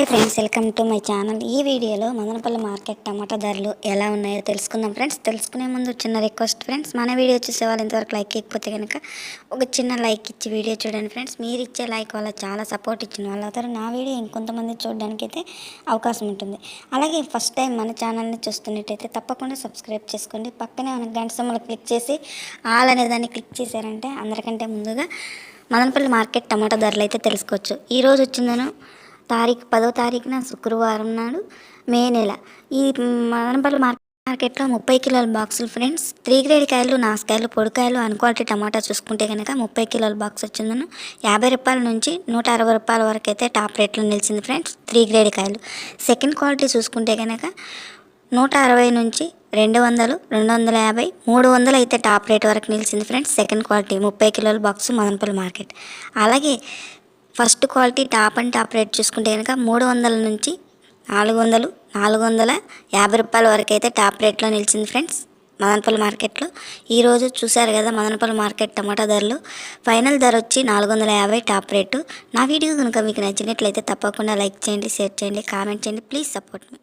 Hi friends welcome to my channel. ఈ వీడియోలో Madanapalle market టమాటా ధరలు ఎలా ఉన్నాయో తెలుసుకుందాం ఫ్రెండ్స్. తెలుసుకునే ముందు చిన్న రిక్వెస్ట్ ఫ్రెండ్స్ మన వీడియో చూసే వాళ్ళు ఇంతవరకు లైక్ ఇవ్వకపోతే కనుక ఒక చిన్న లైక్ ఇచ్చి వీడియో చూడండి ఫ్రెండ్స్. మీరు ఇచ్చే లైక్ వల్ల చాలా సపోర్ట్ ఇచ్చిన వాళ్ళు నా వీడియో ఇంకొంతమంది చూడడానికి అయితే అవకాశం ఉంటుంది. అలాగే ఫస్ట్ టైం మన ఛానల్ని చూస్తున్నట్టయితే తప్పకుండా సబ్స్క్రైబ్ చేసుకోండి. పక్కనే మన గంట సమ్మలు క్లిక్ చేసి ఆల్ అనే దాన్ని క్లిక్ చేశారంటే అందరికంటే ముందుగా మదనపల్లి మార్కెట్ టమాటా ధరలు అయితే తెలుసుకోవచ్చు. ఈరోజు వచ్చిందను తారీఖు పదో తారీఖున శుక్రవారం నాడు మే నెల. ఈ మదనపల్లి మార్కెట్లో ముప్పై కిలోల బాక్సులు ఫ్రెండ్స్. త్రీ గ్రేడ్ కాయలు నాసుకాయలు పొడికాయలు అన్క్వాలిటీ టమాటా చూసుకుంటే కనుక ముప్పై కిలోల బాక్స్ వచ్చిందను యాభై రూపాయల నుంచి నూట అరవై రూపాయల వరకు అయితే టాప్ రేట్లో నిలిచింది ఫ్రెండ్స్ త్రీ గ్రేడ్ కాయలు. సెకండ్ క్వాలిటీ చూసుకుంటే కనుక నూట అరవై నుంచి రెండు వందలు రెండు వందల యాభై మూడు వందలు అయితే టాప్ రేట్ వరకు నిలిచింది ఫ్రెండ్స్ సెకండ్ క్వాలిటీ ముప్పై కిలోల బాక్స్ మదనపల్లి మార్కెట్. అలాగే first quality top and top rate చూసుకుంటే కనుక మూడు వందల నుంచి నాలుగు వందలు నాలుగు వందల యాభై రూపాయల వరకు అయితే టాప్ రేట్లో నిలిచింది ఫ్రెండ్స్ మదనపల్లి మార్కెట్లో. ఈరోజు చూశారు కదా మదనపల్లి మార్కెట్ టమాటా ధరలు. ఫైనల్ ధర వచ్చి నాలుగు వందల యాభై టాప్ రేటు. నా వీడియో కనుక మీకు నచ్చినట్లయితే తప్పకుండా లైక్ చేయండి షేర్ చేయండి కామెంట్ చేయండి. Please support me.